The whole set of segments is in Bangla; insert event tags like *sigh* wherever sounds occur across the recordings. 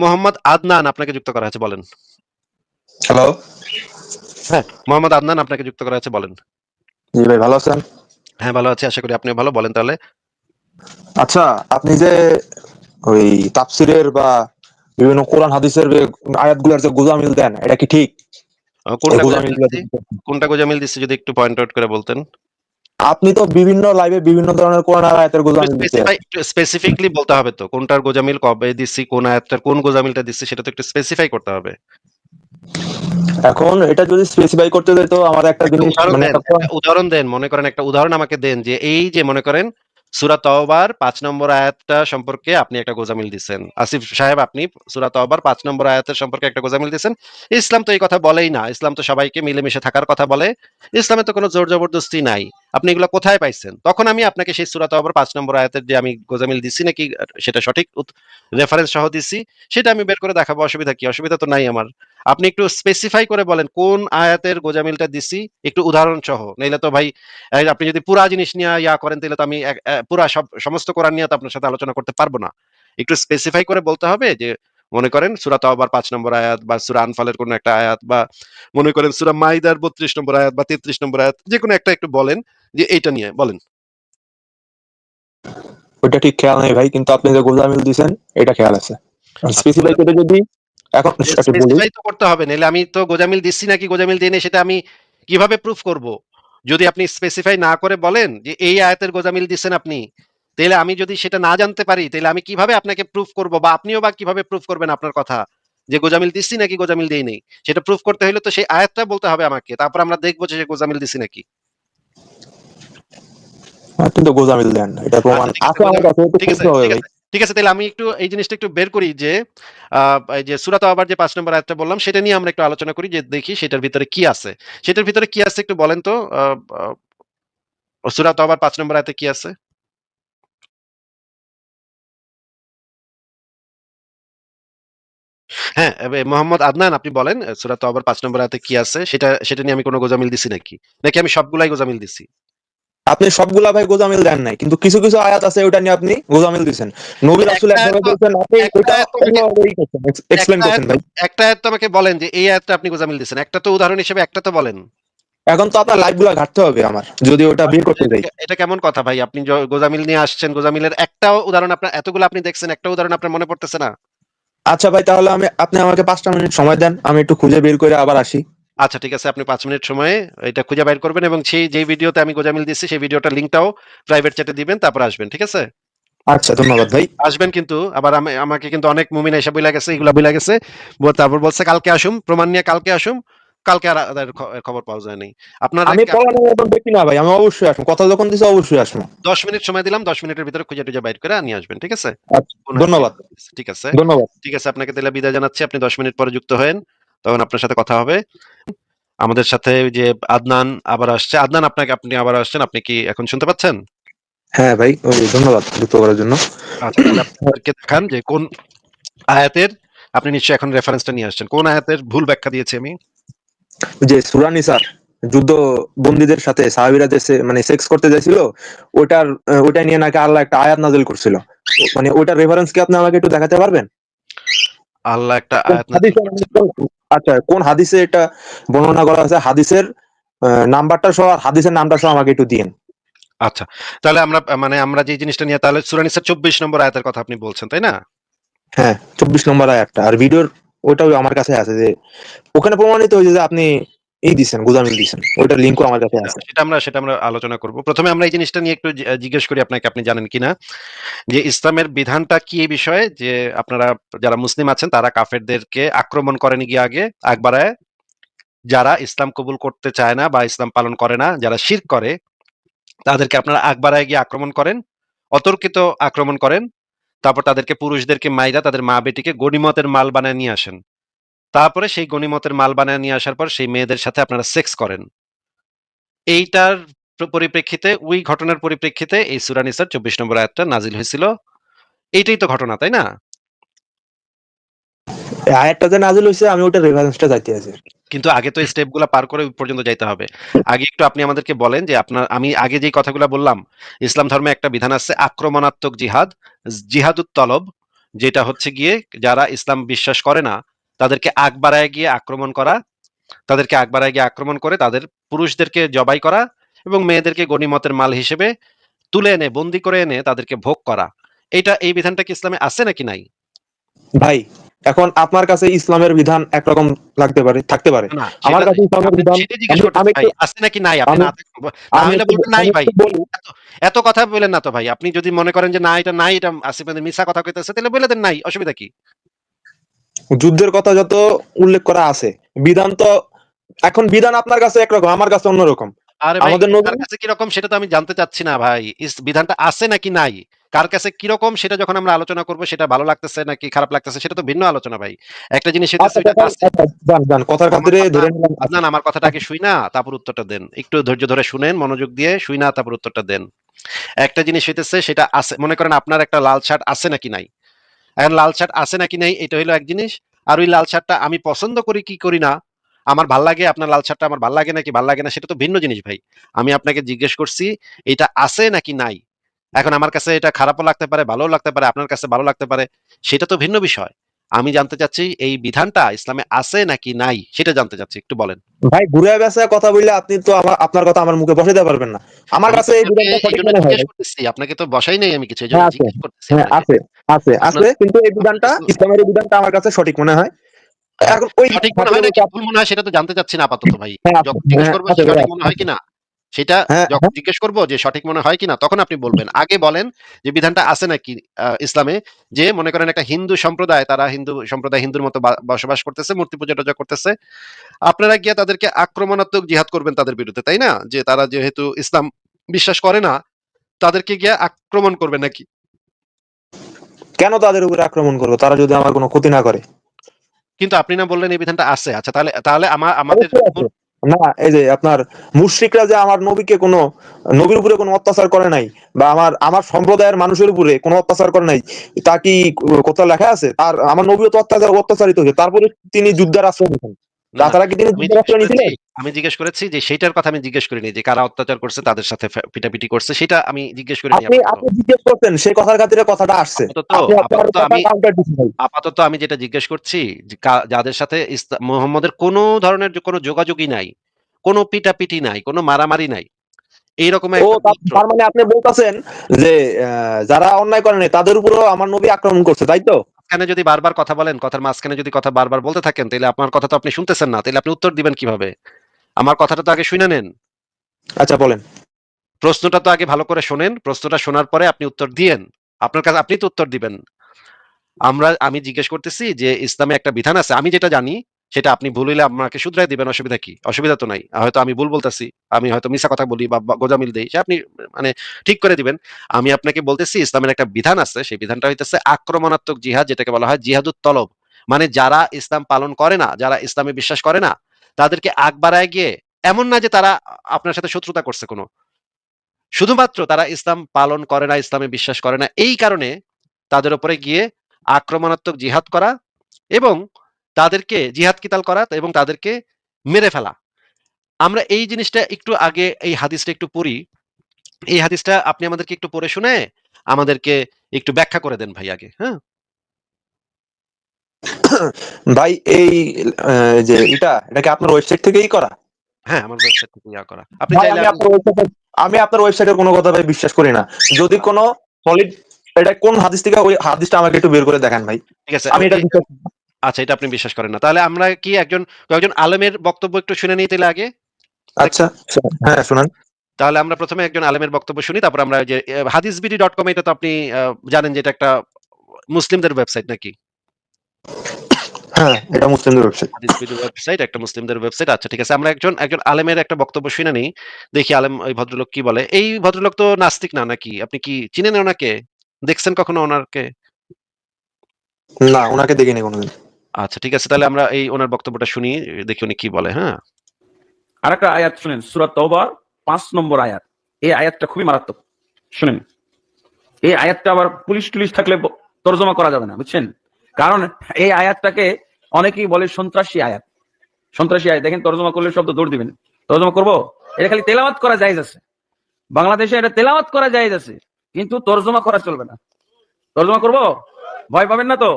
মোহাম্মদ আদনান আপনাকে যুক্ত করা আছে বলেন। হ্যালো হ্যাঁ মোহাম্মদ আদনান আপনাকে যুক্ত করা আছে বলেন। জি ভাই ভালো আছেন? হ্যাঁ ভালো আছি আশা করি আপনিও ভালো বলেন তাহলে। আচ্ছা আপনি যে ওই তাফসিরের বা বিভিন্ন কোরআন হাদিসের আয়াতগুলোর যে গোজামিল দেন এটা কি ঠিক? কোনটা গোজামিল দিচ্ছি? যদি একটু পয়েন্ট আউট করে বলতেন। আপনি তো বিভিন্ন লাইভে বিভিন্ন ধরনের কোরআন আয়াতের গোজামিল স্পেসিফিকলি বলতে হবে তো কোনটার গোজামিল কবে দিছি কোন আয়াতটার কোন গোজামিলটা দিছি সেটা তো একটু স্পেসিফাই করতে হবে। এখন এটা যদি স্পেসিফাই করতে যাই তো আমার একটা জিনিস মানে উদাহরণ দেন মনে করেন একটা উদাহরণ আমাকে দেন যে এই যে মনে করেন সুরা তওবার পাঁচ নম্বর আয়াতটা সম্পর্কে আপনি একটা গোজামিল দিচ্ছেন আসিফ সাহেব, আপনি সুরা তওবার পাঁচ নম্বর আয়াতের সম্পর্কে একটা গোজামিল দিচ্ছেন ইসলাম তো এই কথা বলেই না। ইসলাম তো সবাইকে মিলেমিশে থাকার কথা বলে। ইসলামে তো কোনো জোর জবরদস্তি নাই। আপনি এগুলো কোথায় পাইছেন? তখন আমি আপনাকে সেই সুরা তওবার পাঁচ নম্বর আয়াতের যে আমি গোজামিল দিচ্ছি নাকি সেটা সঠিক রেফারেন্স সহ দিচ্ছি সেটা আমি বের করে দেখাবো। অসুবিধা কি? অসুবিধা তো নাই আমার। আপনি একটু স্পেসিফাই করে বলেন, কোন আয়াতের গোজামিলটা দিছি? একটু উদাহরণ সহ। নইলে তো ভাই আপনি যদি পুরা জিনিস নিয়ে ইয়া করেন তাহলে তো আমি পুরা সব, সমস্ত কোরআন নিয়ে তো আপনার সাথে আলোচনা করতে পারব না। একটু স্পেসিফাই করে বলতে হবে যে, মনে করেন সুরা তাওবার পাঁচ নম্বর আয়াত বা সুরা আনফালের কোন একটা আয়াত বা মনে করেন সুরা মাইদার বত্রিশ নম্বর আয়াত বা তেত্রিশ নম্বর আয়াত যে কোনো একটা একটু বলেন যে এইটা নিয়ে, বলেন। ওইটা ঠিক খেয়াল নেই ভাই, কিন্তু আপনি যে গোজামিল দিছেন, এটা খেয়াল আছে। স্পেসিফাই করে যদি এখন স্পেসিফাই তো করতে হবে নাহলে আমি তো গোজামিল দিচ্ছি নাকি গোজামিল সেটা আমি কীভাবে প্রুফ করব? যদি আপনি স্পেসিফাই না করে বলেন যে এই আয়াতের গোজামিল দিচ্ছেন আপনি তাহলে আমি যদি সেটা না জানতে পারি তাহলে আমি কীভাবে আপনাকে প্রুফ করব বা আপনিও বা কীভাবে প্রুফ করবেন আপনার কথা? যে গোজামিল দিচ্ছি নাকি গোজামিল দেই নেই? সেটা প্রুফ করতে হলে তো সেই আয়াতটা বলতে হবে আমাকে তারপর আমরা দেখব যে সে গোজামিল দিচ্ছি নাকি। আপনি তো গোজামিল দেন এটা প্রমাণ আচ্ছা, আছে, আমার কাছে ঠিক আছে ঠিক আছে, তাহলে আমি একটু এই জিনিসটা একটু বের করি যে যে সুরাত আবার যে পাঁচ নম্বর আয়াতটা বললাম, সেটা নিয়ে আমরা একটু আলোচনা করি যে দেখি সেটার ভিতরে কি আছে। সেটার ভিতরে কি আছে একটু বলেন তো সুরাত আবার পাঁচ নম্বর আয়াতে কি আছে? হ্যাঁ মোহাম্মদ আদনান আপনি বলেন সুরাত আবার পাঁচ নম্বর আয়াতে কি আছে? সেটা সেটা নিয়ে আমি কোনো গোজামিল দিছি নাকি? নাকি আমি সবগুলাই গোজামিল দিছি? আপনি সবগুলা ভাই গোজামিল দেন নাই কিন্তু কিছু কিছু আয়াত আছে ওটা নিয়ে আপনি গোজামিল দিছেন নবী রাসূল একটা একভাবে বলছেন আপনি ওটা এক্সপ্লেইন একটা করছেন। ভাই। একটা আয়াত তো আমাকে বলেন যে এই আয়াতটা আপনি গোজামিল দিছেন একটা তো উদাহরণ হিসেবে একটা তো বলেন। এখন তো আপনার লাইভগুলা ঘাটতে হবে আমার যদি ওটা বের করতে যাই। এটা- কেমন কথা ভাই? আপনি গোজামিল নিয়ে আসছেন গোজামিলের একটাও উদাহরণ আপনার এতগুলো আপনি দেখছেন একটা উদাহরণ আপনার মনে পড়তেছে না? আচ্ছা ভাই তাহলে আমি আপনি আমাকে পাঁচটা মিনিট সময় দেন আমি একটু খুঁজে বের করে আবার আসি। আচ্ছা ঠিক আছে আপনি পাঁচ মিনিট সময়ে এটা খুঁজে বাইর করবেন এবং সেই যে ভিডিওতে আমি গোজামিল দিচ্ছি সেই ভিডিওটার লিঙ্কটাও প্রাইভেট চ্যাটে দিবেন তারপর আসবেন ঠিক আছে? আচ্ছা ধন্যবাদ ভাই। আসবেন কিন্তু আবার আমি আমাকে কিন্তু অনেক মুমিন এসে বইলা গেছে এগুলা বইলা গেছে তারপর বলছে কালকে আসুম প্রমাণ নিয়ে কালকে আসুম কালকে আর খবর পাওয়া যায়নি আপনার আমি দেখি না ভাই আমি অবশ্যই আসব কথা যখন দিছে অবশ্যই আসব। দশ মিনিট সময় দিলাম দশ মিনিটের ভিতরে খুঁজে টুজে বাইর করে নিয়ে আসবেন ঠিক আছে? আচ্ছা, ধন্যবাদ। ঠিক আছে ধন্যবাদ। ঠিক আছে আপনাকে তাহলে বিদায় জানাচ্ছি আপনি দশ মিনিট পরে যুক্ত হয়েন। তখন আপনার সাথে কথা হবে। আমাদের সাথে যে আদনান আবার আসছে। আদনান আপনাকে আপনি আবার আসছেন। আপনি কি এখন শুনতে পাচ্ছেন? হ্যাঁ ভাই ধন্যবাদ যুক্ত করার জন্য। আচ্ছা আপনাদেরকে দেখান যে কোন আয়াতের আপনি নিশ্চয়ই এখন রেফারেন্সটা নিয়ে আসছেন। কোন আয়াতের ভুল ব্যাখ্যা দিয়েছি আমি? যে সুরানি স্যার যুদ্ধ বন্দীদের সাথে সাহাবিরা যে মানে সেক্স করতে যাইছিল ওটার ওটা নিয়ে নাকি আল্লাহ একটা আয়াত নাজিল করছিল। মানে ওটার রেফারেন্স কি আপনি আমাকে একটু দেখাতে পারবেন? আল্লাহ একটা আয়াত আচ্ছা কোন হাদিসে এটা বর্ণনা করা আছে হাদিসের নাম্বারটা সহ আর হাদিসের নামটা সহ আমাকে একটু দিন আচ্ছা তাহলে আমরা মানে আমরা যে জিনিসটা নিয়ে তাহলে সুরানিসা চব্বিশ নম্বর আয়াতের কথা আপনি বলছেন তাই না? হ্যাঁ চব্বিশ নম্বর আয়াতটা। আর ভিডিওর ওটাও আমার কাছে আছে যে ওখানে প্রমাণিত হয়েছে যে আপনি এই দিছেন দিছেন। লিঙ্কও আমার কাছে আছে। সেটা আমরা সেটা আমরা আলোচনা করব। প্রথমে আমরা এই জিনিসটা নিয়ে একটু জিজ্ঞেস করি আপনাকে, আপনি জানেন কিনা? যে ইসলামের বিধানটা কি এই বিষয়ে? যে আপনারা যারা মুসলিম আছেন, তারা কাফেরদেরকে আক্রমণ করেন গিয়ে আগে একবারে যারা ইসলাম কবুল করতে চায় না বা ইসলাম পালন করে না, যারা শির করে, তাদেরকে আপনারা আকবারায় গিয়ে আক্রমণ করেন, অতর্কিত আক্রমণ করেন। তারপর তাদেরকে পুরুষদেরকে মাইরা তাদের মা বেটিকে গনিমতের মাল বানায় নিয়ে আসেন। তারপরে সেই গনিমতের মাল বানায় নিয়ে আসার পর সেই মেয়েদের সাথে আপনারা সেক্স করেন। এইটার পরিপ্রেক্ষিতে ওই ঘটনার পরিপ্রেক্ষিতে এই সুরানিসার চব্বিশ নম্বর আয়াতটা নাজিল হয়েছিল। এইটাই তো ঘটনা তাই না? আয়াতটা যে নাজিল আমি ওটার রেফারেন্সটা চাইতে আছি। কিন্তু আগে তো স্টেপগুলা পার করে পর্যন্ত যাইতে হবে। আগে একটু আপনি আমাদেরকে বলেন যে আপনার আমি আগে যেই কথাগুলো বললাম ইসলাম ধর্মে একটা বিধান আছে আক্রমণাত্মক জিহাদ জিহাদুত তলব যেটা হচ্ছে গিয়ে যারা ইসলাম বিশ্বাস করে না তাদেরকে আগ বাড়ায় গিয়ে আক্রমণ করা তাদেরকে আগ বাড়ায় গিয়ে আক্রমণ করে তাদের পুরুষদেরকে জবাই করা এবং মেয়েদেরকে গনিমতের মাল হিসেবে তুলে এনে বন্দি করে এনে তাদেরকে ভোগ করা। এটা এই বিধানটা কি ইসলামে আছে নাকি নাই? ভাই এখন আপনার কাছে ইসলামের বিধান একরকম লাগতে পারে থাকতে পারে। আমার কাছে ইসলামের বিধান আছে নাকি নাই? আপনি না আমি বলবেন নাই ভাই। এত কথা বলেন না তো ভাই। আপনি যদি মনে করেন যে না এটা নাই এটা আসিফ মিশা কথা কইতেছে তাহলে বলে দেন নাই অসুবিধা কি? যুদ্ধের কথা যত উল্লেখ করা আছে বিধান তো এখন বিধান আপনার কাছে একরকম আমার কাছে অন্যরকম। আরে আমাদের নবী- কার কাছে কীরকম সেটা তো আমি জানতে চাচ্ছি না ভাই। বিধানটা আছে নাকি নাই? কার কাছে কীরকম সেটা যখন আমরা আলোচনা করব সেটা ভালো লাগতেছে নাকি খারাপ লাগতেছে সেটা তো ভিন্ন আলোচনা ভাই। একটা জিনিস আচ্ছা, কথার খাতিরে ধরে না আমার কথাটা আগে শুই না তারপর উত্তরটা দেন। একটু ধৈর্য ধরে শুনেন মনোযোগ দিয়ে শুই না তারপর উত্তরটা দেন। একটা জিনিস হইতেছে সেটা আছে মনে করেন আপনার একটা লাল শার্ট আছে নাকি নাই? এখন লাল শার্ট আছে নাকি নাই, এটা হলো এক জিনিস। আর ওই লাল শার্টটা আমি পছন্দ করি কি করি না, আমার ভালো লাগে, আপনার লাল শার্টটা আমার ভালো লাগে নাকি ভালো লাগে না, সেটা তো ভিন্ন জিনিস ভাই। আমি আপনাকে জিজ্ঞেস করছি, এটা আছে নাকি নাই? এখন আমার কাছে এটা খারাপও লাগতে পারে, ভালোও লাগতে পারে, আপনার কাছে ভালো লাগতে পারে, সেটা তো ভিন্ন বিষয়। আমি জানতে চাচ্ছি এই বিধানটা ইসলামে আছে নাকি নাই? সেটা জানতে চাচ্ছি একটু বলেন। ভাই ঘুরে বেসা কথা বললে আপনি তো আমার আপনার কথা আমার মুখে বসে দিতে পারবেন না। আমার কাছে এই বিধানটা সঠিক মনে হয় করতেছি, আপনাকে তো বসাই নাই আমি কিছু হ্যাঁ। জিজ্ঞেস করতেছি হ্যাঁ আছে আছে আছে কিন্তু এই বিধানটা ইসলামের এই বিধানটা আমার কাছে সঠিক মনে হয়। এখন ওই সঠিক মনে হয় নাকি ভুল মনে হয় সেটা তো জানতে চাচ্ছি না আপাতত ভাই। হ্যাঁ, যখন জিজ্ঞেস হ্যাঁ, করব আছে যে ভাই, সঠিক মনে হয় কিনা? সেটা হ্যাঁ, যখন জিজ্ঞেস করব যে সঠিক মনে হয় কিনা তখন আপনি বলবেন। আগে বলেন যে বিধানটা আছে নাকি ইসলামে? যে মনে করেন একটা হিন্দু সম্প্রদায় তারা হিন্দু সম্প্রদায় হিন্দুর মতো বসবাস করতেছে মূর্তি পূজা টুজা করতেছে। আপনারা গিয়ে তাদেরকে আক্রমণাত্মক জিহাদ করবেন তাদের বিরুদ্ধে তাই না? যে তারা যেহেতু ইসলাম বিশ্বাস করে না তাদেরকে গিয়ে আক্রমণ করবেন নাকি? কেন তাদের উপরে আক্রমণ করব? তারা যদি আমার কোনো ক্ষতি না করে। কিন্তু আপনি না বললেন এই বিধানটা আছে। আচ্ছা তাহলে তাহলে আমার আমাদের। না এই যে আপনার মুশরিকরা যে আমার নবীকে কোনো নবীর উপরে কোনো অত্যাচার করে নাই বা আমার আমার সম্প্রদায়ের মানুষের উপরে কোনো অত্যাচার করে নাই তা কি কোথাও লেখা আছে? আর আমার নবীও তো অত্যাচার অত্যাচারিত হয়েছে তারপরে তিনি যুদ্ধের আশ্রয় নিতেন তাছাড়া কি তিনি যুদ্ধের আশ্রয় করেছি- আমি জিজ্ঞেস করেছি যে সেইটার কথা আমি জিজ্ঞেস করিনি যে কারা অত্যাচার করছে তাদের সাথে পিটাপিটি করছে সেটা আমি জিজ্ঞেস করিনি আপনি আপনি জিজ্ঞেস করতেন সেই কথার খাতিরে কথাটা আসছে। আপাতত আমি। আপাতত আমি যেটা জিজ্ঞেস করছি যাদের সাথে মুহাম্মদের কোনো ধরনের কোনো যোগাযোগই নাই কোনো পিটাপিটি নাই কোনো মারামারি নাই এইরকম তার- মানে আপনি বলতেছেন যে যারা অন্যায় করেনি তাদের উপরও আমার নবী আক্রমণ করছে তাই তো? মাঝখানে যদি বারবার কথা বলেন কথার মাঝখানে যদি কথা বারবার বলতে থাকেন তাহলে আপনার কথা তো আপনি শুনতেছেন না তাহলে আপনি উত্তর দিবেন কীভাবে? আমার কথাটা তো আগে শুনে নেন। আচ্ছা বলেন। প্রশ্নটা তো আগে ভালো করে শোনেন। প্রশ্নটা শোনার পরে আপনি উত্তর দিয়েন। আপনার কাছে আপনি তো উত্তর দিবেন। আমরা আমি জিজ্ঞেস করতেছি যে ইসলামে একটা বিধান আছে। আমি যেটা জানি সেটা আপনি ভুল হইলে আমাকে শুধরাই দিবেন অসুবিধা কি? অসুবিধা তো নাই। হয়তো আমি ভুল বলতেছি। আমি হয়তো মিশা কথা বলি বা গোজামিল দেই। সে আপনি মানে ঠিক করে দিবেন। আমি আপনাকে বলতেছি ইসলামের একটা বিধান আছে। সেই বিধানটা হইতেছে আক্রমণাত্মক জিহাদ যেটাকে বলা হয় জিহাদুত তলব। মানে যারা ইসলাম পালন করে না যারা ইসলামে বিশ্বাস করে না তাদেরকে আগ বাড়ায় গিয়ে, এমন না যে তারা আপনার সাথে শত্রুতা করছে কোনো। শুধুমাত্র তারা ইসলাম পালন করে না, ইসলামে বিশ্বাস করে না, এই কারণে তাদের উপরে গিয়ে আক্রমণাত্মক জিহাদ করা এবং তাদেরকে জিহাদ কিতাল করা এবং তাদেরকে মেরে ফেলা। আমরা এই জিনিসটা একটু আগে, এই হাদিসটা একটু পড়ি। এই হাদিসটা আপনি আমাদেরকে একটু পড়ে শুনে আমাদেরকে একটু ব্যাখ্যা করে দেন ভাই আগে হ্যাঁ? ভাই এই যে এটা এটা কি আপনার ওয়েবসাইট থেকেই করা? হ্যাঁ আমার ওয়েবসাইট থেকে ইয়া করা। আপনি চাইলে আমি আপনার ওয়েবসাইটের আমি আপনার ওয়েবসাইটের কোনো কথা ভাই বিশ্বাস করি না। যদি কোনো সলিড এটা কোন হাদিস থেকে ওই হাদিসটা আমাকে একটু বের করে দেখান ভাই। ঠিক আছে আমি এটা আচ্ছা এটা আপনি বিশ্বাস করেন না। তাহলে আমরা কি একজন কয়েকজন আলেমের বক্তব্য একটু শুনে নিই তাহলে আগে? আচ্ছা হ্যাঁ শুনান। তাহলে আমরা প্রথমে একজন আলেমের বক্তব্য শুনি তারপর আমরা যে হাদিসবিডি ডট কম এটা তো আপনি জানেন যে এটা একটা মুসলিমদের ওয়েবসাইট নাকি? হ্যাঁ এটা মুসলিমদের ওয়েবসাইট ওয়েবসাইট একটা মুসলিমদের ওয়েবসাইট আচ্ছা ঠিক আছে আমরা একজন একজন আলেমের একটা বক্তব্য শুনে নিই। দেখি আলেম ওই ভদ্রলোক কি বলে। এই ভদ্রলোক তো নাস্তিক না নাকি? আপনি কি চিনেন ওনাকে? দেখছেন কখনো ওনাকে? না ওনাকে দেখিনি কোনোদিন। আচ্ছা ঠিক আছে তাহলে আমরা এই ওনার বক্তব্যটা শুনি দেখি উনি কি বলে হ্যাঁ। আরেকটা আয়াত শুনেন সুরাত তওবার পাঁচ নম্বর আয়াত। এই আয়াতটা খুবই মারাত্মক। শুনেন। এই আয়াতটা আবার পুলিশ টুলিশ থাকলে তর্জমা করা যাবে না বুঝছেন? কারণ এই আয়াতটাকে অনেকেই বলে সন্ত্রাসী আয়াত সন্ত্রাসী আয়াত দেখেন তর্জমা করলে শব্দ দৌড় দিবেন তর্জমা করবো এটা খালি তেলাওয়াত করা যায় আছে বাংলাদেশে এটা তেলাওয়াত করা যায় আছে কিন্তু তর্জমা করা চলবে না তর্জমা করবো ভয় পাবেন না তো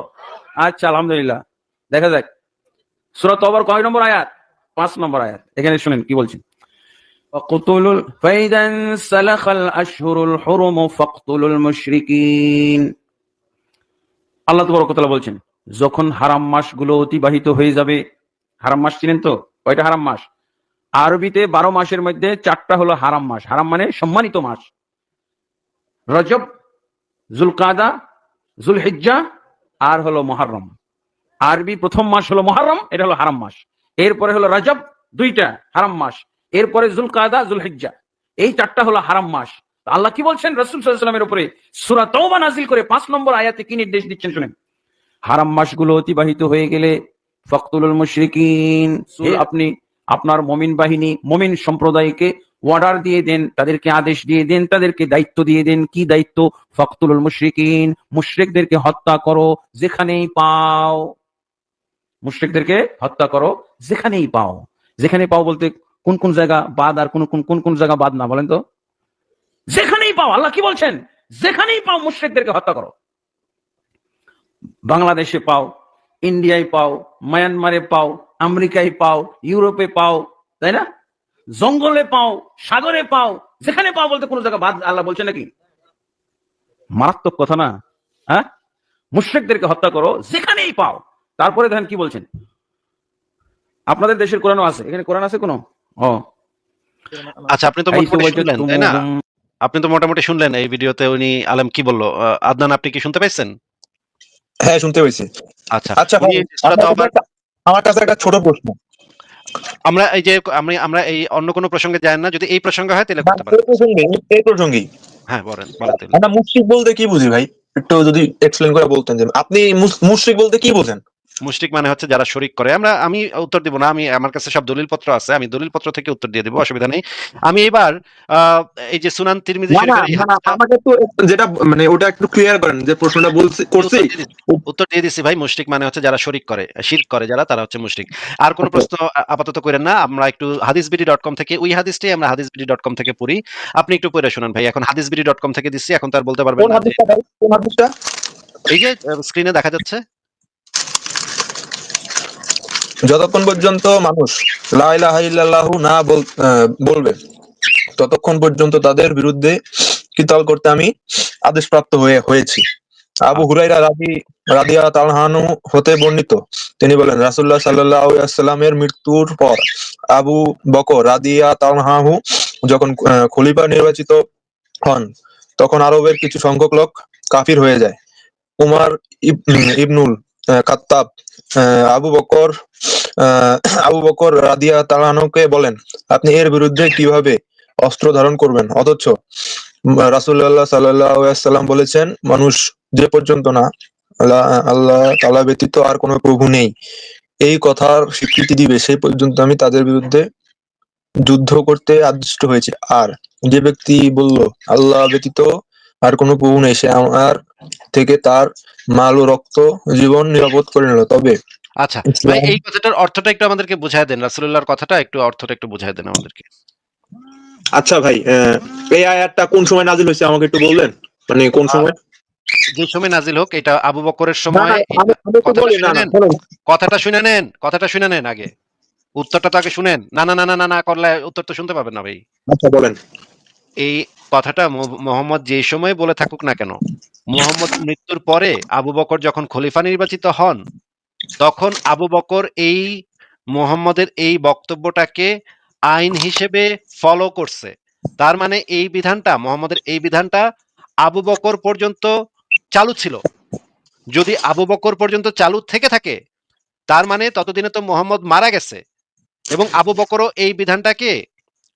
আচ্ছা আলহামদুলিল্লাহ দেখা যাক সুরত তওবার কয় নম্বর আয়াত পাঁচ নম্বর আয়াত এখানে শুনেন কি বলছেন فاقتلوا فإذا انسلخ الأشهر الحرم فاقتلوا المشركين আল্লাহ তবরকতলা বলছেন, যখন হারাম মাসগুলো অতিবাহিত হয়ে যাবে, হারাম মাস চিনেন তো? কয়টা হারাম মাস? আরবিতে বারো মাসের মধ্যে চারটা হলো হারাম মাস। হারাম মানে সম্মানিত মাস। রজব, জুলকাদা, জুলহিজ্জা আর হলো মহারম আরবি প্রথম মাস হলো মহারম এটা হলো হারাম মাস। এরপরে হলো রজব, দুইটা হারাম মাস। এরপরে জুলকাদা, জুলহিজ্জা। এই চারটা হলো হারাম মাস। আল্লাহ কি বলছেন? রসুল সাল্লামের উপরে সুরা তওবা নাজিল করে পাঁচ নম্বর আয়াতে কি নির্দেশ দিচ্ছেন শুনেন। হারাম মাসগুলো অতিবাহিত হয়ে গেলে ফখতুল মুশরিকিন আপনি আপনার মমিন বাহিনী মমিন সম্প্রদায়কে অর্ডার দিয়ে দেন তাদেরকে আদেশ দিয়ে দেন তাদেরকে দায়িত্ব দিয়ে দেন। কি দায়িত্ব? ফখতুল মুশরিকিন মুশরিকদেরকে হত্যা করো যেখানেই পাও। মুশরিকদেরকে হত্যা করো যেখানেই পাও। যেখানে পাও বলতে কোন কোন জায়গা বাদ আর কোন কোন কোন কোন জায়গা বাদ না বলেন তো। যেখানেই পাও আল্লাহ কি বলছেন? যেখানেই পাও মুশরিকদেরকে হত্যা করো। বাংলাদেশে পাও ইন্ডিয়ায় পাও মায়ানমারে পাও আমেরিকায় পাও ইউরোপে পাও তাই না? জঙ্গলে পাও সাগরে পাও যেখানে পাও বলতে কোন জায়গা বাদ আল্লাহ বলছে নাকি? মারাত্মক কথা না? হ্যাঁ? মুশ্রিকদেরকে হত্যা করো যেখানেই পাও। তারপরে দেখেন কি বলছেন? আপনাদের দেশের কোরআনও আছে। এখানে কোরআন আছে কোনো? ও। আচ্ছা আপনি তো এই তো মোটামুটি বলছে শুনলেন তাই না? আপনি তো মোটামুটি শুনলেন এই ভিডিওতে উনি আলম কি বলল? আদনান আপনি কি শুনতে পাইছেন? হ্যাঁ শুনতে পেয়েছি আচ্ছা আচ্ছা আমার কাছে একটা- ছোট প্রশ্ন। আমরা এই যে আমি আমরা এই অন্য কোনো প্রসঙ্গে যাই না যদি এই প্রসঙ্গে হয় তাহলে করতে প্রসঙ্গে এই প্রসঙ্গেই হ্যাঁ বলেন বলেন আমরা মুশরিক বলতে কি বুঝি ভাই? একটু যদি এক্সপ্লেন করে বলতেন যে আপনি মুশরিক বলতে কি বোঝেন? মুশরিক মানে হচ্ছে যারা শরিক করে। আমরা আমি উত্তর দিব না আমি আমার কাছে সব দলিলপত্র আছে আমি দলিলপত্র থেকে উত্তর দিয়ে দিব অসুবিধা নেই। আমি এবার এই যে সুনান তিরমিজি আমাকে একটু যেটা মানে ওটা একটু ক্লিয়ার করেন যে প্রশ্নটা বলছি করছি। উত্তর দিয়ে দিচ্ছি ভাই মুশরিক মানে হচ্ছে যারা শরিক করে শিরক করে যারা তারা হচ্ছে মুশরিক। আর কোনো। প্রশ্ন আপাতত করেন না আমরা একটু হাদিসবিডি ডট কম থেকে ওই হাদিসটাই আমরা হাদিসবিডি ডট কম থেকে পড়ি। আপনি একটু পড়ে শুনুন ভাই এখন হাদিসবিডি ডট কম থেকে দিচ্ছি এখন তার বলতে পারবেন কোন হাদিসটা ভাই? কোন হাদিসটা? এই যে স্ক্রিনে দেখা যাচ্ছে। যতক্ষণ পর্যন্ত মানুষ লা ইলাহা ইল্লাল্লাহু না বলবে, ততক্ষণ পর্যন্ত তাদের বিরুদ্ধে কিতাল করতে আমি আদেশপ্রাপ্ত হয়ে, হয়েছি। আবু হুরাইরা রাদি রাদিয়া তালহানু হতে বর্ণিত। তিনি বলেন, রাসূলুল্লাহ সাল্লাল্লাহু আলাইহি মৃত্যুর পর আবু বকর রাদিয়া তালহাহু যখন খলিফা নির্বাচিত হন, তখন আরবের কিছু সংখ্যক লোক কাফির হয়ে যায়। উমার ইব- ইবনুল কাত্তাব আবু বকর আবু বকর রাদিয়া তালানুকে বলেন, আপনি এর বিরুদ্ধে কীভাবে অস্ত্র ধারণ করবেন? অথচ রাসুল্লাহ সাল্লাম বলেছেন, মানুষ যে পর্যন্ত না, আল্লাহ তালা ব্যতীত আর কোনো প্রভু নেই। এই কথার স্বীকৃতি দিবে সেই পর্যন্ত আমি তাদের বিরুদ্ধে যুদ্ধ করতে আদিষ্ট হয়েছে। আর যে ব্যক্তি বলল, আল্লাহ ব্যতীত আর কোনো প্রভু নেই, সে আমার থেকে তার মাল ও রক্ত জীবন নিরাপদ করে নিল। তবে আচ্ছা ভাই এই কথাটার অর্থটা একটু আমাদেরকে বুঝায় দেন রাসূলুল্লাহর কথাটা একটু অর্থটা একটু বুঝায় দেন আমাদেরকে। আচ্ছা ভাই এই আয়াতটা কোন সময় নাজিল হয়েছে আমাকে একটু বললেন মানে কোন সময়? যে সময় নাজিল হোক এটা আবু বকরের সময়। কথাটা শুনে নেন। কথাটা শুনে নেন কথাটা শুনে নেন আগে। উত্তরটা তো আগে শুনেন। না না না না না না করলে উত্তর তো শুনতে পাবেন না ভাই। আচ্ছা বলেন। এই কথাটা মোহাম্মদ যে সময় বলে থাকুক না কেন, মোহাম্মদ মৃত্যুর পরে আবু বকর যখন খলিফা নির্বাচিত হন, তখন আবু বকর এই, মোহাম্মদের এই বক্তব্যটাকে আইন হিসেবে ফলো করছে। তার মানে এই বিধানটা, মোহাম্মদের এই বিধানটা আবু বকর পর্যন্ত চালু ছিল। যদি আবু বকর পর্যন্ত চালু থেকে থাকে, তার মানে ততদিনে তো মোহাম্মদ মারা গেছে এবং আবু বকরও এই বিধানটাকে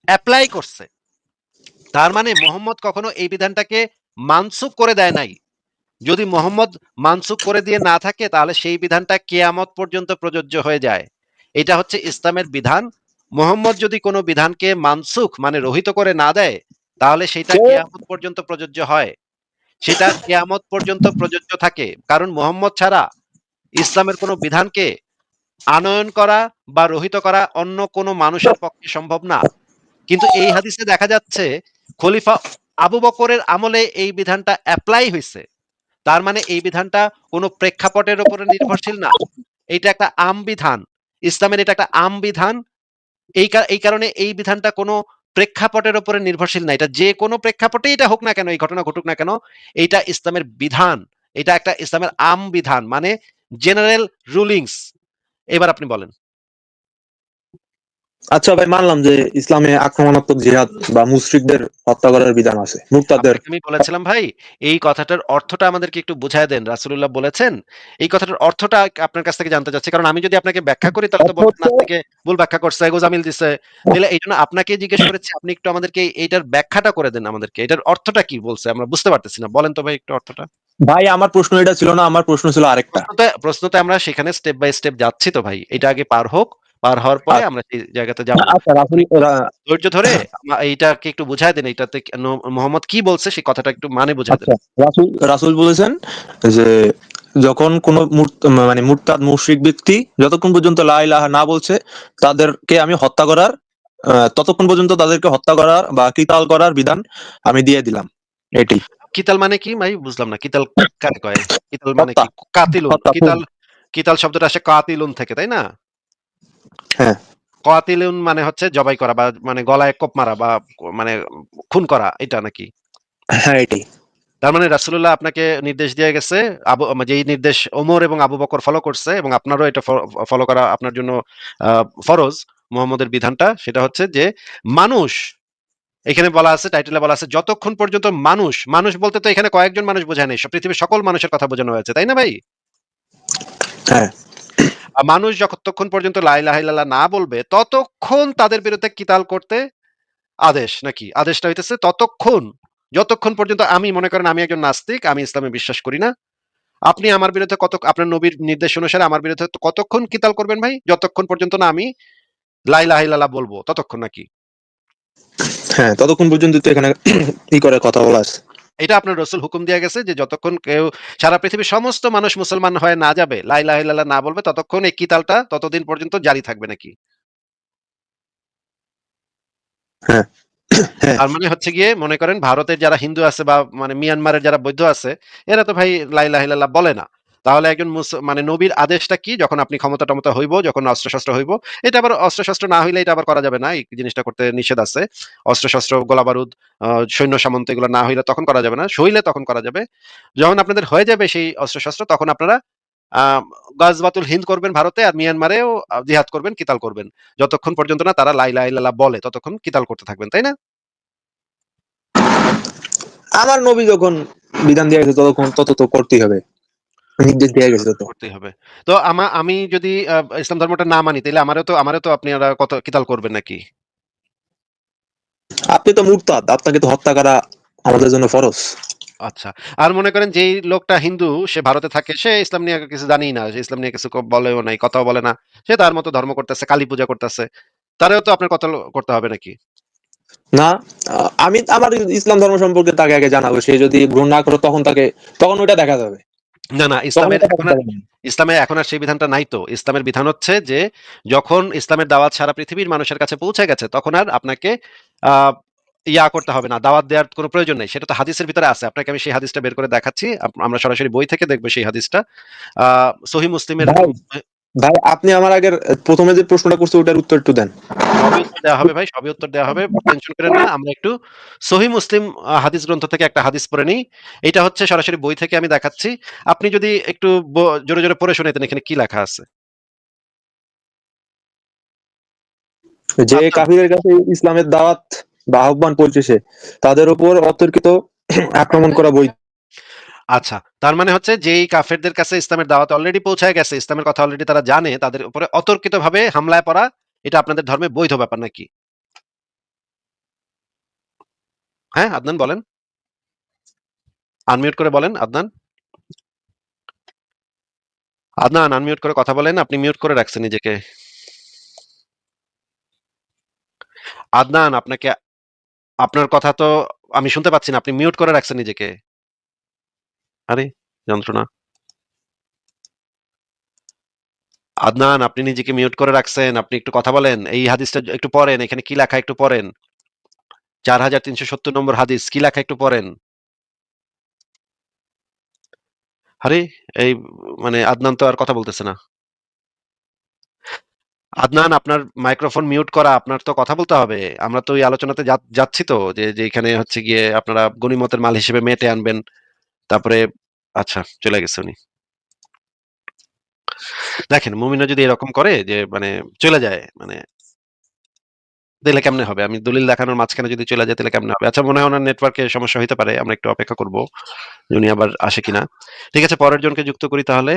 অ্যাপ্লাই করছে। তার মানে মোহাম্মদ কখনো এই বিধানটাকে মানসুখ করে দেয় নাই। যদি মোহাম্মদ মানসুখ করে দিয়ে না থাকে তাহলে সেই বিধানটা কেয়ামত পর্যন্ত প্রযোজ্য হয়ে যায়। এটা হচ্ছে ইসলামের বিধান। মোহাম্মদ যদি কোনো বিধানকে মানসুখ মানে রহিত করে না দেয় তাহলে সেটা কেয়ামত পর্যন্ত প্রযোজ্য হয়। সেটা কেয়ামত পর্যন্ত প্রযোজ্য থাকে। কারণ মোহাম্মদ ছাড়া ইসলামের কোনো বিধানকে আনয়ন করা বা রহিত করা অন্য কোনো মানুষের পক্ষে সম্ভব না। কিন্তু এই হাদিসে দেখা যাচ্ছে খলিফা আবু বকরের আমলে এই বিধানটা অ্যাপ্লাই হয়েছে তার মানে এই বিধানটা কোনো প্রেক্ষাপটের উপরে নির্ভরশীল না। এটা একটা আম বিধান। ইসলামের এটা একটা আম বিধান। এই এই কারণে এই বিধানটা কোনো প্রেক্ষাপটের উপরে নির্ভরশীল না। এটা যে কোনো প্রেক্ষাপটে এটা হোক না কেন, এই ঘটনা ঘটুক না কেন এটা ইসলামের বিধান। এটা একটা ইসলামের আম বিধান। মানে জেনারেল রুলিংস এবার আপনি বলেন। আচ্ছা ভাই মানলাম যে ইসলামে আক্রমণাত্মক জিহাদ বা মুশরিকদের হত্যা করার বিধান আছে। মুক্তাদের আমি বলেছিলাম ভাই এই কথাটার অর্থটা আমাদেরকে একটু বুঝায় দেন রাসূলুল্লাহ বলেছেন। এই কথাটার অর্থটা আপনার কাছ থেকে জানতে চাচ্ছি কারণ আমি যদি আপনাকে ব্যাখ্যা করি তাহলে তো বলবেন থেকে ভুল ব্যাখ্যা করছে গোজামিল দিছে। তাহলে এই জন্য আপনাকে জিজ্ঞেস করেছি আপনি একটু আমাদেরকে এইটার ব্যাখ্যাটা করে দেন আমাদেরকে। এটার অর্থটা কি বলছে? আমরা বুঝতে পারতেছি না। বলেন তো ভাই একটু অর্থটা। ভাই আমার প্রশ্ন এটা ছিল না আমার প্রশ্ন ছিল আরেকটা। প্রশ্নতে প্রশ্নতে আমরা সেখানে স্টেপ বাই স্টেপ যাচ্ছি তো ভাই। এটা আগে পার হোক। পার হওয়ার পরে। আমরা সেই জায়গাতে যাব। আচ্ছা রাসূল ধৈর্য ধরে এইটাকে একটু বুঝায় দেন ন- মোহাম্মদ কি বলছে সেই কথাটা একটু মানে বুঝায় দেন। আচ্ছা রাসূল রাসূল বলেছেন যে যখন কোন মানে মুরতাদ মুশরিক ব্যক্তি যতক্ষণ পর্যন্ত লা ইলাহা না বলছে তাদেরকে আমি হত্যা করার আহ, ততক্ষণ পর্যন্ত তাদেরকে হত্যা করার বা কিতাল করার বিধান আমি দিয়ে দিলাম। এটি। কিতাল মানে কি? ভাই বুঝলাম না কিতাল কাকে কয়? কিতাল মানে কি। কাতিলুন। কিতাল কিতাল শব্দটা আসে কাতিলুন থেকে তাই না? হ্যাঁ। কাতিলুন মানে হচ্ছে জবাই করা বা মানে গলায় কোপ মারা বা মানে খুন করা এটা নাকি? হ্যাঁ এটি তার মানে রাসূলুল্লাহ আপনাকে নির্দেশ দিয়ে গেছে আবু যেই নির্দেশ ওমর এবং আবু বকর ফলো করছে এবং আপনারও এটা ফলো করা আপনার জন্য আহ, ফরজ মোহাম্মদের বিধানটা সেটা হচ্ছে যে মানুষ এখানে বলা আছে টাইটেলে বলা আছে যতক্ষণ পর্যন্ত মানুষ মানুষ বলতে তো এখানে কয়েকজন মানুষ বোঝায় নেই সব- পৃথিবীর সকল মানুষের কথা বোঝানো হয়েছে তাই না ভাই? হ্যাঁ। মানুষ যতক্ষণ পর্যন্ত লাইলাহিল্লাহ না বলবে, ততক্ষণ তাদের বিরুদ্ধে কিতাল করতে? আদেশ নাকি? আদেশটা হইতেছে ততক্ষণ, যতক্ষণ পর্যন্ত আমি মনে করেন আমি একজন নাস্তিক, আমি ইসলামে বিশ্বাস করি না, আপনি আমার বিরুদ্ধে কত, আপনার নবীর নির্দেশ অনুসারে আমার বিরুদ্ধে কতক্ষণ কিতাল করবেন ভাই? যতক্ষণ পর্যন্ত না আমি লাইলাহিল্লাহ বলব, ততক্ষণ নাকি? হ্যাঁ ততক্ষণ পর্যন্ত তো এখানে *clears throat* ই করে কথা বলা আছে। এটা আপনার রসুল হুকুম দিয়ে গেছে যে যতক্ষণ কেউ সারা পৃথিবীর সমস্ত মানুষ মুসলমান হয়ে না যাবে লাইলা না বলবে ততক্ষণ এই কিতালটা ততদিন পর্যন্ত জারি থাকবে নাকি? হ্যাঁ। আর মানে হচ্ছে গিয়ে মনে করেন ভারতের যারা হিন্দু আছে বা মানে মিয়ানমারের যারা বৌদ্ধ আছে এরা তো ভাই লাইলা বলে না। তাহলে একজন মানে নবীর আদেশটা কি? যখন আপনি ক্ষমতা টমতা হইব, যখন অস্ত্রশস্ত্র হইব, এটা আবার অস্ত্রশস্ত্র না হইলে এটা আবার করা যাবে না, এই জিনিসটা করতে নিষেধ আছে। অস্ত্রশস্ত্র গোলা বারুদ সৈন্য সামন্ত এগুলো না হইলে তখন করা যাবে না, সইলে তখন করা যাবে। যখন আপনাদের হয়ে যাবে সেই অস্ত্রশস্ত্র, তখন আপনারা গাজবাতুল হিন্দ করবেন ভারতে আর মিয়ানমারেও জিহাদ করবেন, কিতাল করবেন। যতক্ষণ পর্যন্ত না তারা লাইলাহিল্লাহ বলে, ততক্ষণ কিতাল করতে থাকবেন, তাই না? আমার নবী যখন বিধান দিয়ে ততক্ষণ, তত তো করতেই হবে। করতেই হবে। তো আমা আমি যদি ইসলাম ধর্মটা না মানি তাহলে আমারও তো আমারও তো আপনারা কত কিতাল করবেন নাকি? আপনি তো মুরতাদ আপনাকে তো হত্যা করা আমাদের জন্য ফরজ। আচ্ছা আর মনে করেন যেই লোকটা হিন্দু সে ভারতে থাকে সে ইসলাম নিয়ে কিছু জানি না সে ইসলাম নিয়ে কিছু বলেও নাই কথাও বলে না সে তার মতো ধর্ম করতেছে কালী পূজা করতেছে তারেও তো আপনার কথা করতে হবে নাকি? না আমি আমার ইসলাম ধর্ম সম্পর্কে তাকে আগে জানাব সে যদি গ্রহণ না করে তখন তাকে তখন ওইটা দেখা যাবে। না না তখন ইসলামের এখন আর- ইসলামে এখন আর সেই বিধানটা নাই তো। ইসলামের বিধান হচ্ছে যে যখন ইসলামের দাওয়াত সারা পৃথিবীর মানুষের কাছে পৌঁছে গেছে তখন আর আপনাকে আহ ইয়া করতে হবে না দাওয়াত দেওয়ার কোনো প্রয়োজন নেই। সেটা তো হাদিসের ভিতরে আছে। আপনাকে আমি সেই হাদিসটা বের করে দেখাচ্ছি। আমরা সরাসরি বই থেকে দেখব সেই হাদিসটা। আহ সহি মুসলিমের ভাই, আপনি আমার আগের প্রথমে যে প্রশ্নটা করছে ওটার উত্তর একটু দেন। দেওয়া হবে ভাই সবই উত্তর দেওয়া হবে টেনশন করেন না আমরা একটু সহি মুসলিম হাদিস গ্রন্থ থেকে একটা হাদিস পড়ে নিই। এটা হচ্ছে সরাসরি বই থেকে আমি দেখাচ্ছি। আপনি যদি একটু জোরে জোরে পড়ে শুনেতেন এখানে কি লেখা আছে? যে আচ্ছা। কাফিরের কাছে ইসলামের দাওয়াত বা আহ্বান পৌঁছেছে তাদের উপর অতর্কিত *clears throat* আক্রমণ করা বই আচ্ছা তার মানে হচ্ছে যেই কাফেরদের কাছে ইসলামের দাওয়াত অলরেডি পৌঁছায় গেছে, ইসলামের কথা অলরেডি তারা জানে, তাদের উপরে অতর্কিত ভাবে হামলায় পড়া, এটা আপনাদের ধর্মে বৈধ ব্যাপার নাকি? হ্যাঁ আদনান বলেন। আনমিউট করে বলেন, আদনান। আদনান আনমিউট করে কথা বলেন, আপনি মিউট করে রাখছেন নিজেকে। আদনান, আপনাকে, আপনার কথা তো আমি শুনতে পাচ্ছি না, আপনি মিউট করে রাখছেন নিজেকে। আরে, যন্ত্রণা। আদনান, আপনি নিজেকে মিউট করে রাখছেন, আপনি একটু কথা বলেন। এই হাদিসটা একটু পড়েন, এখানে কি লেখা একটু পড়েন? চার হাজার তিনশো সত্তর নম্বর হাদিস, কি লেখা একটু পড়েন? আরে, এই মানে আদনান তো আর কথা বলতেছে না। আদনান, আপনার মাইক্রোফোন মিউট করা, আপনার তো কথা বলতে হবে। আমরা তো ওই আলোচনাতে যাচ্ছি তো যে এখানে হচ্ছে গিয়ে আপনারা গণিমতের মাল হিসেবে মেটে আনবেন। তারপরে আচ্ছা চলে গেছে উনি। দেখেন মুমিনা যদি এরকম করে যে মানে চলে যায় মানে তাহলে কেমনে হবে? আমি দলিল দেখানোর মাঝখানে যদি চলে যায়, তাহলে কেমনে হবে? আচ্ছা মনে হয় ওনার নেটওয়ার্কে সমস্যা হইতে পারে, আমরা একটু অপেক্ষা করব উনি আবার আসে কিনা। ঠিক আছে, পরের জনকে যুক্ত করি তাহলে।